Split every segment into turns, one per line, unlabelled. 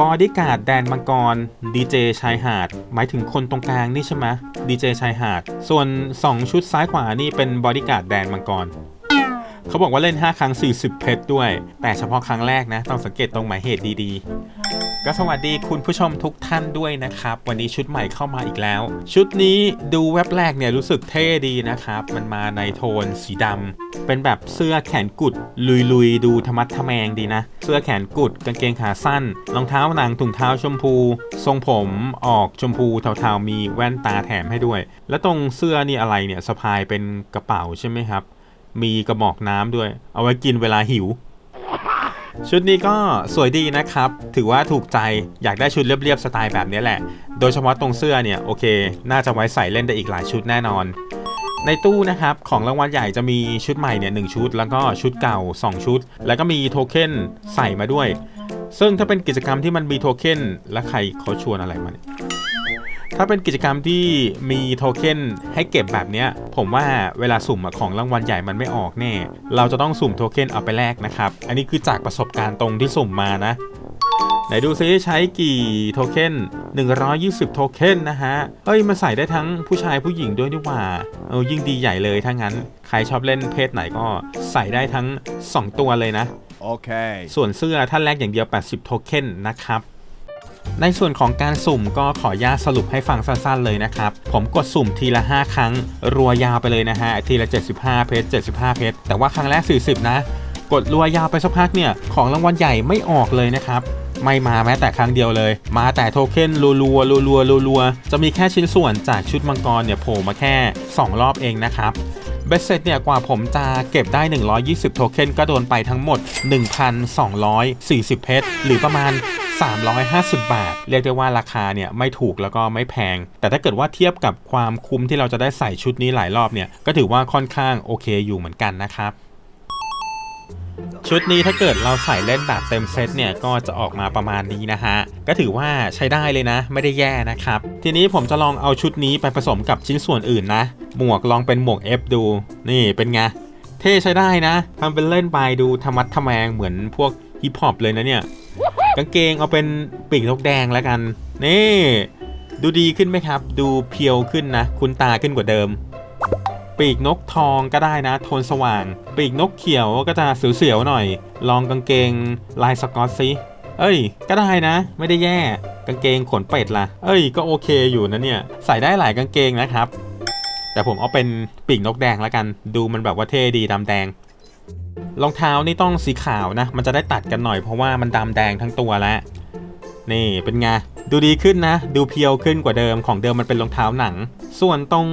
บอดี้การ์ดแดนมังกรดีเจชายหาด หมายถึงคนตรงกลางนี่ใช่ไหมดีเจชายหาด ส่วน 2 ชุดซ้ายขวานี่เป็นบอดี้การ์ดแดนมังกรเขาบอกว่าเล่น 5 ครั้ง 40 เพชรด้วย แต่เฉพาะครั้งแรกนะ ต้องสังเกตตรงหมายเหตุดีๆ ก็สวัสดีคุณผู้ชมทุกท่านด้วยนะครับ วันนี้ชุดใหม่เข้ามาอีกแล้ว ชุดนี้ดูแว็บแรกเนี่ยรู้สึกเท่ดีนะครับ มันมาในโทนสีดำเป็นแบบเสื้อแขนกุด ลุยๆ ดูธรรมัดทะแมงดีนะ เสื้อแขนกุดกางเกงขาสั้น รองเท้าหนังถุงเท้าชมพู ทรงผมออกชมพูเทาๆมีแว่นตาแถมให้ด้วย แล้วตรงเสื้อนี่อะไรเนี่ยสะพายเป็นกระเป๋าใช่ไหมครับ มีกระบอกน้ำด้วย เอาไว้กินเวลาหิว ชุดนี้ก็สวยดีนะครับ ถือว่าถูกใจอยากได้ชุดเรียบๆสไตล์แบบนี้แหละ โดยเฉพาะตรงเสื้อเนี่ยโอเค น่าจะไว้ใส่เล่นได้อีกหลายชุดแน่นอน ในตู้นะครับของรางวัลใหญ่จะมีชุดใหม่เนี่ยหชุด แล้วก็ชุดเก่า 2 ชุด แล้วก็มีโทเค็นใส่มาด้วย ซึ่งถ้าเป็นกิจกรรมที่มันมีโทเค็นแล้วใครเขาชวนอะไรมาเนี่ยถ้าเป็นกิจกรรมที่มีโทเค็นให้เก็บแบบเนี้ย ผมว่าเวลาสุ่มของรางวัลใหญ่มันไม่ออกแน่ เราจะต้องสุ่มโทเค็นเอาไปแลกนะครับ อันนี้คือจากประสบการณ์ตรงที่สุ่มมานะ ไหนดูซิใช้กี่โทเค็น120 โทเค็นนะฮะเอ้ยมันใส่ได้ทั้งผู้ชายผู้หญิงด้วยดีกว่า เออยิ่งดีใหญ่เลยถ้างั้น ใครชอบเล่นเพศไหนก็ใส่ได้ทั้ง 2 ตัวเลยนะ
Okay.
ส่วนเสื้อถ้าแลกอย่างเดียว 80 โทเค็นนะครับ ในส่วนของการสุ่มก็ขออนุญาตสรุปให้ฟังสั้นๆเลยนะครับ ผมกดสุ่มทีละ 5 ครั้ง รัวยาวไปเลยนะฮะ ทีละ 75 เพชร 75 เพชร แต่ว่าครั้งแรก 40 นะ กดรัวยาวไปสักพักเนี่ย ของรางวัลใหญ่ไม่ออกเลยนะครับไม่มาแม้แต่ครั้งเดียวเลย มาแต่โทเค็นรัวๆรัวๆรัวๆจะมีแค่ชิ้นส่วนจากชุดมังกรเนี่ยโผล่มาแค่ 2 รอบเองนะครับ เบสเซ็ตเนี่ยกว่าผมจะเก็บได้ 120 โทเค็นก็โดนไปทั้งหมด 1,240 เพชร หรือประมาณ 350 บาท เรียกได้ว่าราคาเนี่ยไม่ถูกแล้วก็ไม่แพง แต่ถ้าเกิดว่าเทียบกับความคุ้มที่เราจะได้ใส่ชุดนี้หลายรอบเนี่ยก็ถือว่าค่อนข้างโอเคอยู่เหมือนกันนะครับ ชุดนี้ถ้าเกิดเราใส่เล่นแบบเต็มเซตเนี่ยก็จะออกมาประมาณนี้นะฮะ ก็ถือว่าใช้ได้เลยนะ ไม่ได้แย่นะครับ ทีนี้ผมจะลองเอาชุดนี้ไปผสมกับชิ้นส่วนอื่นนะ หมวกลองเป็นหมวก F ดู นี่เป็นไง เท่ใช้ได้นะทำเป็นเล่นไปดูธรรมัดทะแมงเหมือนพวกฮิปฮอปเลยนะเนี่ย กางเกงเอาเป็นปีกนกแดงแล้วกัน นี่ ดูดีขึ้นไหมครับ ดูเพียวขึ้นนะ คุ้นตาขึ้นกว่าเดิม ปีกนกทองก็ได้นะ โทนสว่าง ปีกนกเขียวก็จะเสียวๆหน่อย ลองกางเกงลายสกอตซิเอ้ย ก็ได้นะ ไม่ได้แย่ กางเกงขนเป็ดล่ะ เอ้ย ก็โอเคอยู่นะเนี่ย ใส่ได้หลายกางเกงนะครับ แต่ผมเอาเป็นปีกนกแดงแล้วกัน ดูมันแบบว่าเท่ดีดำแดง รองเท้านี่ต้องสีขาวนะ มันจะได้ตัดกันหน่อยเพราะว่ามันดำแดงทั้งตัวแล้ว นี่เป็นไง ดูดีขึ้นนะ ดูเพียวขึ้นกว่าเดิม ของเดิมมันเป็นรองเท้าหนัง ส่วนตรง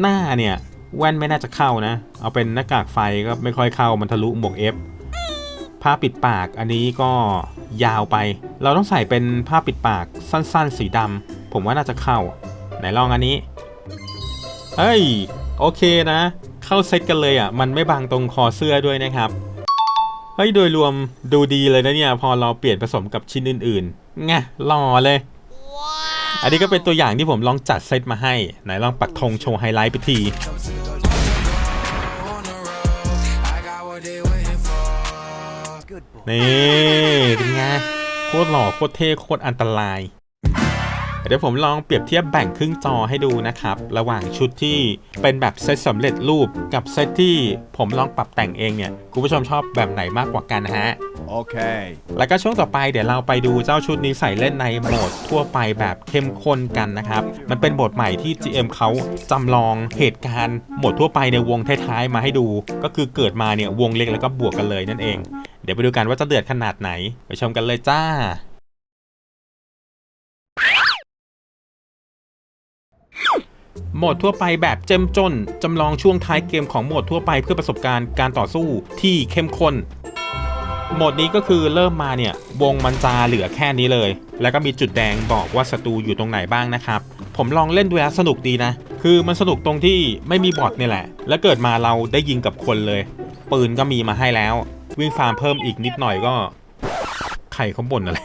หน้าเนี่ย แว่นไม่น่าจะเข้านะ เอาเป็นหน้ากากไฟก็ไม่ค่อยเข้ามันทะลุหมวกเอฟผ้าปิดปากอันนี้ก็ยาวไป เราต้องใส่เป็นผ้าปิดปากสั้นๆ สีดำผมว่าน่าจะเข้า ไหนลองอันนี้ เฮ้ย โอเคนะ เข้าเซตกันเลยอะ มันไม่บังตรงคอเสื้อด้วยนะครับ เฮ้ย โดยรวมดูดีเลยนะเนี่ย พอเราเปลี่ยนผสมกับชิ้นอื่นๆไงหล่อเลย อันนี้ก็เป็นตัวอย่างที่ผมลองจัดเซตมาให้ ไหนลองปักธงโชว์ไฮไลท์ไปทีนี่เป็นไงโคตรหล่อโคตรเท่โคตรอันตราย เดี๋ยวผมลองเปรียบเทียบแบ่งครึ่งจอให้ดูนะครับ ระหว่างชุดที่เป็นแบบเซตสำเร็จรูปกับเซตที่ผมลองปรับแต่งเองเนี่ยคุณผู้ชมชอบแบบไหนมากกว่ากันนะฮะ
Okay.
แล้วก็ช่วงต่อไปเดี๋ยวเราไปดูเจ้าชุดนี้ใส่เล่นในโหมดทั่วไปแบบเข้มข้นกันนะครับ มันเป็นโหมดใหม่ที่ GM เขาจำลองเหตุการณ์โหมดทั่วไปในวงท้ายๆมาให้ดู ก็คือเกิดมาเนี่ยวงเล็กแล้วก็บวกกันเลยนั่นเอง เดี๋ยวไปดูกันว่าจะเดือดขนาดไหนไปชมกันเลยจ้า โหมดทั่วไปแบบเจ้มจนจำลองช่วงท้ายเกมของโหมดทั่วไปเพื่อประสบการณ์การต่อสู้ที่เข้มข้นโหมดนี้ก็คือเริ่มมาเนี่ยวงมันจะเหลือแค่นี้เลย แล้วก็มีจุดแดงบอกว่าศัตรูอยู่ตรงไหนบ้างนะครับ ผมลองเล่นดูแล้วสนุกดีนะ คือมันสนุกตรงที่ไม่มีบอทนี่แหละ แล้วเกิดมาเราได้ยิงกับคนเลย ปืนก็มีมาให้แล้ว วิ่งฟาร์มเพิ่มอีกนิดหน่อยก็ใครเขาบ่นอะไร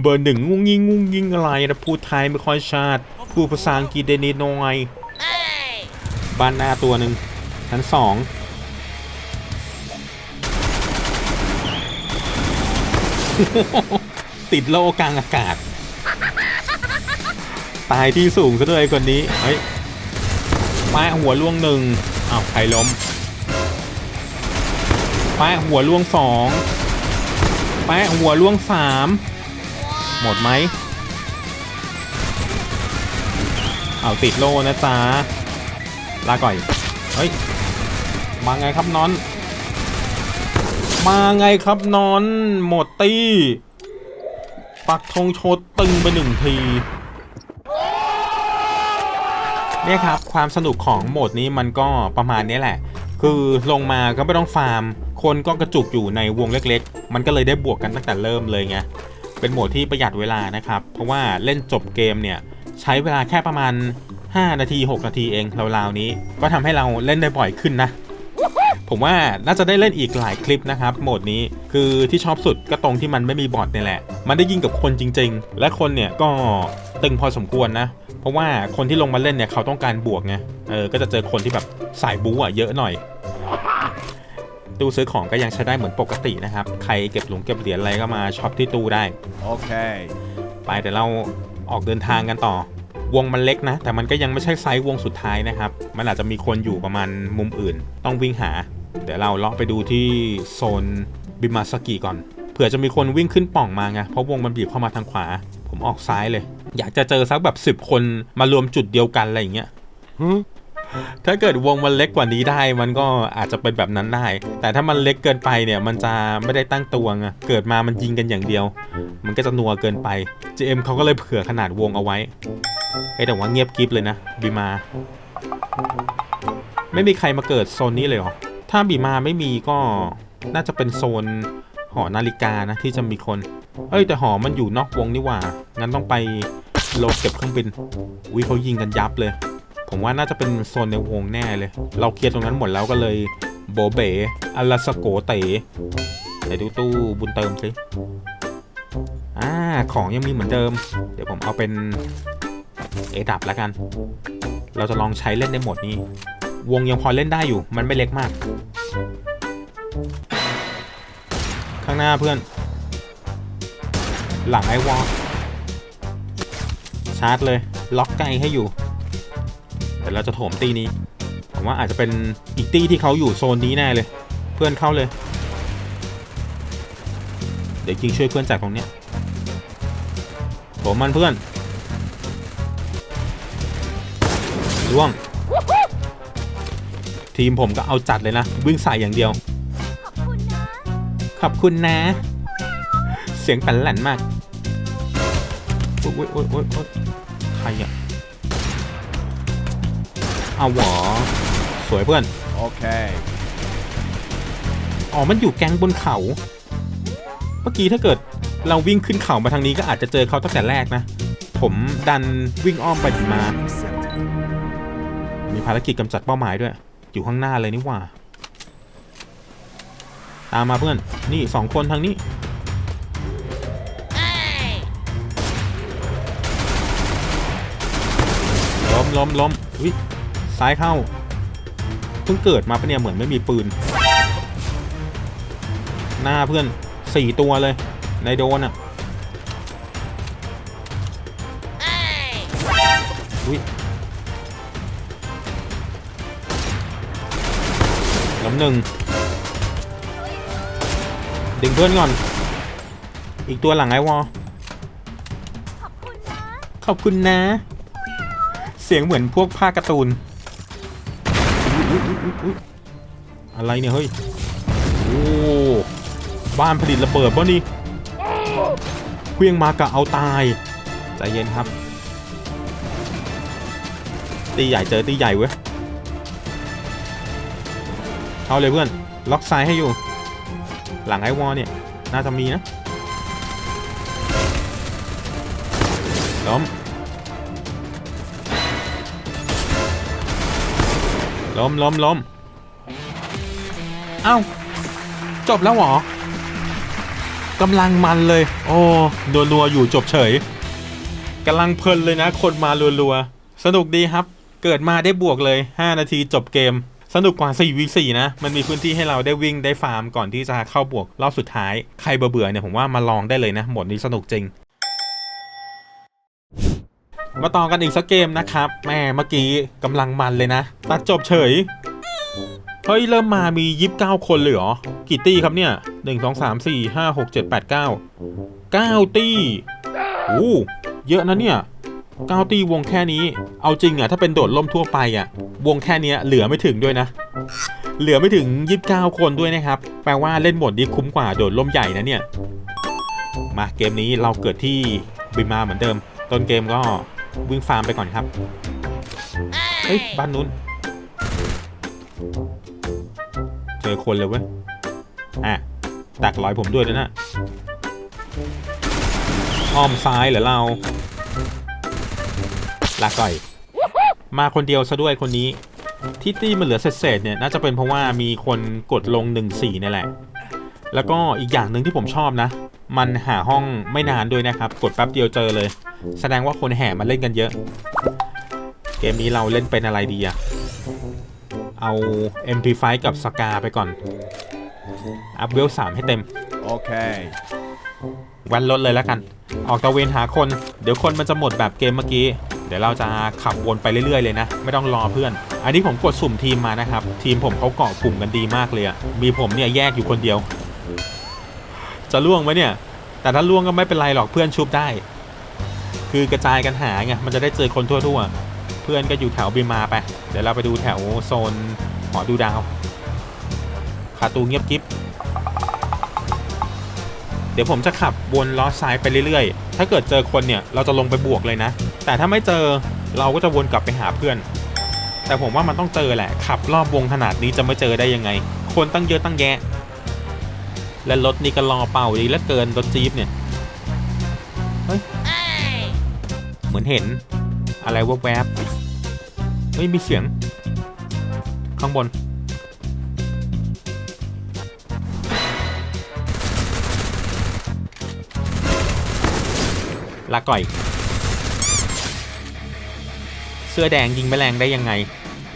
เบอร์หนึ่งงุ้งยิงงุ้งยิงอะไรนะพูดไทยไม่ค่อยชัดพูดภาษาอังกฤษได้นิดหน่อยบ้านหน้าตัวหนึ่งชั้นสองติดโลกลางอากาศ ตายที่สูงซะด้วยคนนี้ เฮ้ยป้าหัวล่วงหนึ่งอ้าวใครล้มป้าหัวล่วงสองป้าหัวล่วงสาม หมดไหมเอาติดโลนะจ๊ะลาก่อย เฮ้ย มาไงครับนอน มาไงครับนอน หมดตี้ปักธงโชดตึงไปหนึ่งทีเนี่ยครับ ความสนุกของโหมดนี้มันก็ประมาณนี้แหละ คือลงมาก็ไม่ต้องฟาร์ม คนก็กระจุกอยู่ในวงเล็ก ๆ มันก็เลยได้บวกกันตั้งแต่เริ่มเลยไง เป็นโหมดที่ประหยัดเวลานะครับ เพราะว่าเล่นจบเกมเนี่ยใช้เวลาแค่ประมาณ 5 นาที 6 นาทีเองราวๆนี้ ก็ทำให้เราเล่นได้บ่อยขึ้นนะ ผมว่าน่าจะได้เล่นอีกหลายคลิปนะครับ โหมดนี้คือที่ชอบสุดก็ตรงที่มันไม่มีบอทเนี่ยแหละ มันได้ยิงกับคนจริง ๆ และคนเนี่ยก็ตึงพอสมควรนะ เพราะว่าคนที่ลงมาเล่นเนี่ยเขาต้องการบวกไงเออก็จะเจอคนที่แบบสายบู๊อะเยอะหน่อย ตู้ซื้อของก็ยังใช้ได้เหมือนปกตินะครับ ใครเก็บหลงเก็บเหรียญอะไรก็มาช็อปที่ตู้ได้
Okay.
ไปเดี๋ยวเราออกเดินทางกันต่อ วงมันเล็กนะ แต่มันก็ยังไม่ใช่ไซส์วงสุดท้ายนะครับ มันอาจจะมีคนอยู่ประมาณมุมอื่น ต้องวิ่งหา เดี๋ยวเราเลาะไปดูที่โซนบิมาสกิก่อน เผื่อจะมีคนวิ่งขึ้นป่องมาไง เพราะวงมันบีบเข้ามาทางขวา ผมออกซ้ายเลย อยากจะเจอสักแบบ 10 คนมารวมจุดเดียวกันอะไรอย่างเงี้ย ถ้าเกิดวงมันเล็กกว่านี้ได้ มันก็อาจจะเป็นแบบนั้นได้ แต่ถ้ามันเล็กเกินไปเนี่ย มันจะไม่ได้ตั้งตัวไงเกิดมามันยิงกันอย่างเดียว มันก็จะนัวเกินไป GM เขาก็เลยเผื่อขนาดวงเอาไว้เอ้แต่ว่าเงียบกริบเลยนะบีมา ไม่มีใครมาเกิดโซนนี้เลยเหรอ ถ้าบีมาไม่มีก็น่าจะเป็นโซนหอนาฬิกานะที่จะมีคน เอ้ยแต่หอมันอยู่นอกวงนี่หว่า งั้นต้องไปโลเก็บเครื่องบินอุ้ยเขายิงกันยับเลย ผมว่าน่าจะเป็นโซนในวงแน่เลย เราเคลียร์ตรงนั้นหมดแล้วก็เลยโบเบอลาสโกเต๋ไหนดูตู้บุญเติมสิอ่าของยังมีเหมือนเดิม เดี๋ยวผมเอาเป็นเอดับแล้วกัน เราจะลองใช้เล่นในโหมดนี้ วงยังพอเล่นได้อยู่ มันไม่เล็กมาก ข้างหน้าเพื่อน หลังไอวอลชาร์จเลย ล็อกไกลให้อยู่ ยวเราจะโถมตีนี้ ผมว่าอาจจะเป็นอีกตีที่เขาอยู่โซนนี้แน่เลย เพื่อนเข้าเลย เดี๋ยวยิงช่วยเพื่อนจากตรงเนี้ยโถมมันเพื่อนล่วง ทีมผมก็เอาจัดเลยนะ วิ่งใส่อย่างเดียว ขอบคุณนะ เสียงแผ่นแหลนมาก โอ๊ยโอ๊ยโอ๊ยโอ๊ยใครอะ เอาหวอสวยเพื่อน
Okay.
อ๋อ มันอยู่แก๊งบนเขา เมื่อกี้ถ้าเกิดเราวิ่งขึ้นเขามาทางนี้ก็อาจจะเจอเขาตั้งแต่แรกนะ ผมดันวิ่งอ้อมไปถึงมา มีภารกิจกำจัดเป้าหมายด้วย อยู่ข้างหน้าเลยนี่หว่า ตามมาเพื่อน นี่สองคนทางนี้ล้มล้มล้มอุ้ย ซ้ายเข้า เพิ่งเกิดมาปะเนี่ยเหมือนไม่มีปืน หน้าเพื่อนสี่ตัวเลย ในโดนอะอุ้ยล้มหนึ่งดึงเพื่อนก่อน อีกตัวหลังไอวอลขอบคุณนะ เสียงเหมือนพวกภาคการ์ตูน อุ๊ยอะไรเนี่ยเฮ้ย โอ้บ้านผลิตระเบิดบ่นี่เครื่องมากะเอาตาย ใจเย็นครับ ตีใหญ่เจอตีใหญ่เว้ย เข้าเลยเพื่อน ล็อกซ้ายให้อยู่ หลังไอวอลเนี่ย น่าจะมีนะล้ม ล้มล้มล้มเอ้า จบแล้วเหรอกำลังมันเลย โอ้นัวๆอยู่จบเฉยกำลังเพลินเลยนะ คนมารัวๆ สนุกดีครับ เกิดมาได้บวกเลย 5 นาทีจบเกม สนุกกว่า 4v4 นะ มันมีพื้นที่ให้เราได้วิ่งได้ฟาร์มก่อนที่จะเข้าบวกรอบสุดท้าย ใครเบื่อเนี่ยผมว่ามาลองได้เลยนะหมดนี้สนุกจริง มาต่อกันอีกสักเกมนะครับแม่เมื่อกี้กำลังมันเลยนะ ตัดจบเฉย เฮ้ย เริ่มมามี29คนเลยเหรอ กี่ตี้ครับเนี่ย1 2 3 4 5 6 7 8 9 9ตี้โอ้เยอะนะเนี่ย9ตี้วงแค่นี้ เอาจริงอะถ้าเป็นโดดล่มทั่วไปอะวงแค่นี้เหลือไม่ถึงด้วยนะ เหลือไม่ถึง29คนด้วยนะครับ แปลว่าเล่นหมดนี้คุ้มกว่าโดดล่มใหญ่นะเนี่ย มาเกมนี้เราเกิดที่บิมาเหมือนเดิม ต้นเกมก็ วิ่งฟาร์มไปก่อนครับ เฮ้ย บ้านนู้น เจอคนเลยเว้ย อะดักรอยผมด้วยนะนะอ้อมซ้ายเหรอเรา ลาก่อย มาคนเดียวซะด้วยคนนี้ ที่ตี้มันเหลือเศษๆเนี่ย น่าจะเป็นเพราะว่ามีคนกดลง 1-4นี่แหละ แล้วก็อีกอย่างหนึ่งที่ผมชอบนะ มันหาห้องไม่นานด้วยนะครับ กดแป๊บเดียวเจอเลย แสดงว่าคนแห่มาเล่นกันเยอะ เกมนี้เราเล่นเป็นอะไรดีอะเอา MP5 กับสกาไปก่อน อัพเวล3ให้เต็ม
Okay.
วันลดเลยแล้วกัน ออกตะเวนหาคน เดี๋ยวคนมันจะหมดแบบเกมเมื่อกี้ เดี๋ยวเราจะขับวนไปเรื่อยๆเลยนะ ไม่ต้องรอเพื่อน อันนี้ผมกดสุ่มทีมมานะครับ ทีมผมเขาเกาะกลุ่มกันดีมากเลยอะมีผมเนี่ยแยกอยู่คนเดียว จะล่วงไหมเนี่ย แต่ถ้าล่วงก็ไม่เป็นไรหรอกเพื่อนชุบได้ คือกระจายกันหาไงมันจะได้เจอคนทั่วๆ เพื่อนก็อยู่แถวบีมาไป เดี๋ยวเราไปดูแถวโซนหอดูดาวขาตูเงียบกิ๊บเดี๋ยวผมจะขับวนล้อซ้ายไปเรื่อยๆ ถ้าเกิดเจอคนเนี่ยเราจะลงไปบวกเลยนะ แต่ถ้าไม่เจอเราก็จะวนกลับไปหาเพื่อน แต่ผมว่ามันต้องเจอแหละ ขับรอบวงขนาดนี้จะไม่เจอได้ยังไง คนตั้งเยอะตั้งแยะ และรถนี่ก็รอเป่าดีเหลือเกินรถจี๊ปเนี่ย เหมือนเห็นอะไรแวบๆเฮ้ยมีเสียง ข้างบน ลาก่อย เสื้อแดงยิงแมลงได้ยังไง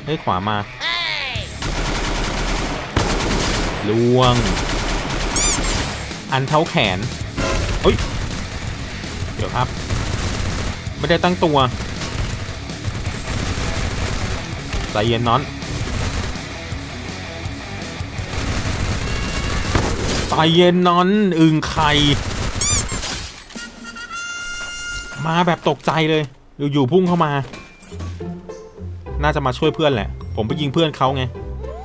เฮ้ยขวามาลวง อันเท้าแขนเฮ้ย เดี๋ยวครับ ไม่ได้ตั้งตัวใจเย็นนอน ใจเย็นนอนอึงไข่ มาแบบตกใจเลย อยู่ๆพุ่งเข้ามา น่าจะมาช่วยเพื่อนแหละ ผมไปยิงเพื่อนเขาไง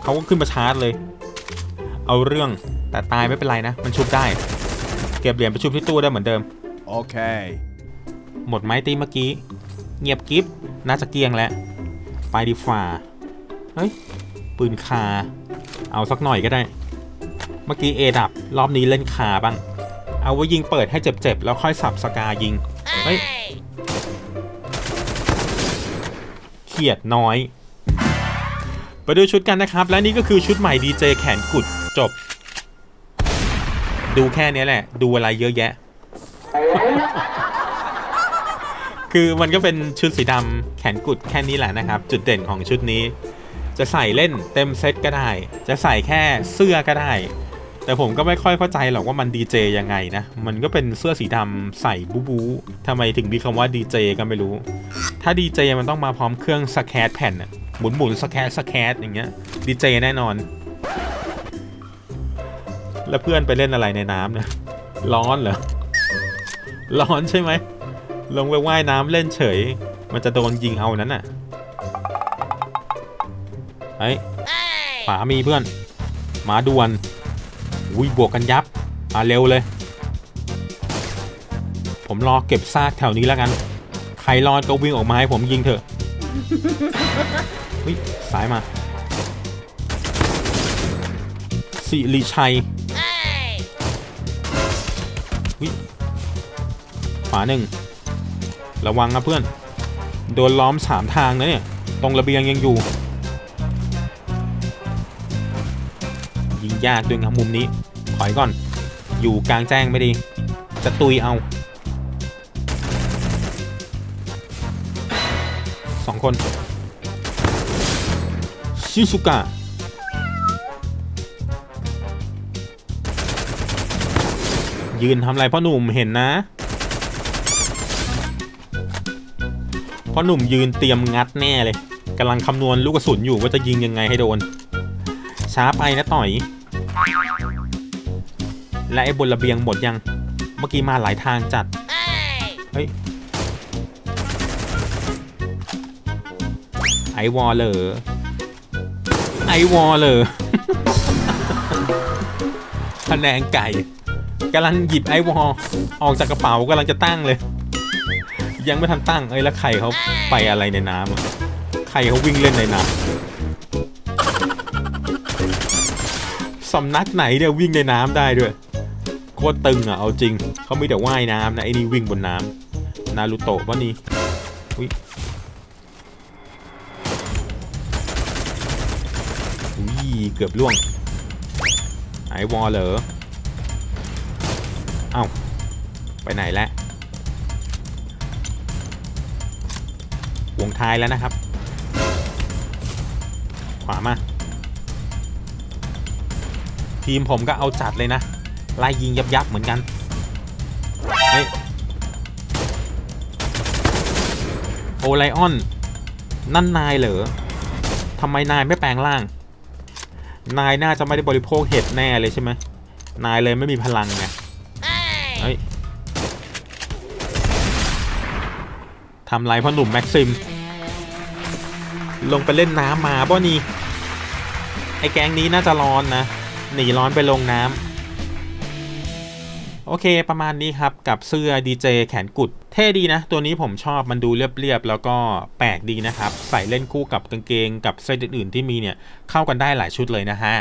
เขาก็ขึ้นมาชาร์จเลย เอาเรื่อง แต่ตายไม่เป็นไรนะ มันชุบได้ เก็บเหรียญไปชุบที่ตู้ได้เหมือนเดิม
Okay.
หมดไม้ตีเมื่อกี้ เงียบกิฟน่าจะเกียงแล้ว ไปดีฝ่า เฮ้ย ปืนคา เอาสักหน่อยก็ได้ เมื่อกี้เอดับ รอบนี้เล่นคาบ้าง เอาไว้ยิงเปิดให้เจ็บๆ แล้วค่อยสับสกายิง เฮ้ย เขียดน้อย ไปดูชุดกันนะครับ และนี่ก็คือชุดใหม่ดีเจแขนกุดจบ ดูแค่นี้แหละ ดูอะไรเยอะแยะ คือมันก็เป็นชุดสีดำแขนกุดแค่นี้แหละนะครับ จุดเด่นของชุดนี้ จะใส่เล่นเต็มเซตก็ได้ จะใส่แค่เสื้อก็ได้ แต่ผมก็ไม่ค่อยเข้าใจหรอกว่ามันดีเจยังไงนะ มันก็เป็นเสื้อสีดำใส่บูบูทำไมถึงมีคำว่าดีเจก็ไม่รู้ ถ้าดีเจมันต้องมาพร้อมเครื่องสแคตแผ่นอะหมุนหมุนสแคตสแคตอย่างเงี้ยดีเจแน่นอน แล้วเพื่อนไปเล่นอะไรในน้ำเนี่ยร้อนเหรอร้อนใช่ไหม ลงไปว่ายน้ำเล่นเฉย มันจะโดนยิงเอานั้นน่ะเฮ้ยฝามีเพื่อนหมาดวนอุ้ยบวกกันยับมาเร็วเลย ผมรอเก็บซากแถวนี้แล้วกัน ใครรอดก็วิ่งออกมาให้ผมยิงเถอะอุ้ยสายมา สิริชัยอุ้ยขวาหนึ่ง ระวังนะเพื่อน โดนล้อมสามทางนะเนี่ย ตรงระเบียงยังอยู่ ยิงยากด้วยครับมุมนี้ ถอยก่อน อยู่กลางแจ้งไม่ดี จะตุยเอาสองคน ชิซุกะยืนทำไรพ่อหนุ่มเห็นนะ พ่อหนุ่มยืนเตรียมงัดแน่เลยกำลังคำนวณลูกกระสุนอยู่ว่าจะยิงยังไงให้โดน ช้าไปนะต่อย และไอ้บนระเบียงหมดยัง เมื่อกี้มาหลายทางจัด เฮ้ย ไอวอลเลยไอวอลเลยพะแนงไก่กำลังหยิบไอวอลออกจากกระเป๋ากำลังจะตั้งเลย ยังไม่ทันตั้งเอ้ยแล้วไข่เขาไปอะไรในน้ำอะไข่เขาวิ่งเล่นในน้ำสำนักไหนเนี่ยวิ่งในน้ำได้ด้วยโคตรตึงอะเอาจริงเขาไม่แต่ว่ายน้ำนะไอ้นี่วิ่งบนน้ำนารูโตะวะนี่อุ้ยอุ้ยเกือบล่วงไอวอลเหรอเอ้าไปไหนแล้ว ท้ายแล้วนะครับ ขวามา ทีมผมก็เอาจัดเลยนะไล่ยิงยับยับเหมือนกัน เฮ้ย โอไลออน นั่นนายเหรอทำไมนายไม่แปลงร่าง นายน่าจะไม่ได้บริโภคเห็ดแน่เลยใช่ไหม นายเลยไม่มีพลังไงเฮ้ยทำไรพ่อหนุ่มแม็กซิม ลงไปเล่นน้ำมาบ่นี่ไอ้แก๊งนี้น่าจะร้อนนะ หนีร้อนไปลงน้ำโอเคประมาณนี้ครับกับเสื้อดีเจแขนกุด เท่ดีนะ ตัวนี้ผมชอบมันดูเรียบๆ แล้วก็แปลกดีนะครับ ใส่เล่นคู่กับกางเกงกับเสื้ออื่นๆที่มีเนี่ย เข้ากันได้หลายชุดเลยนะฮะ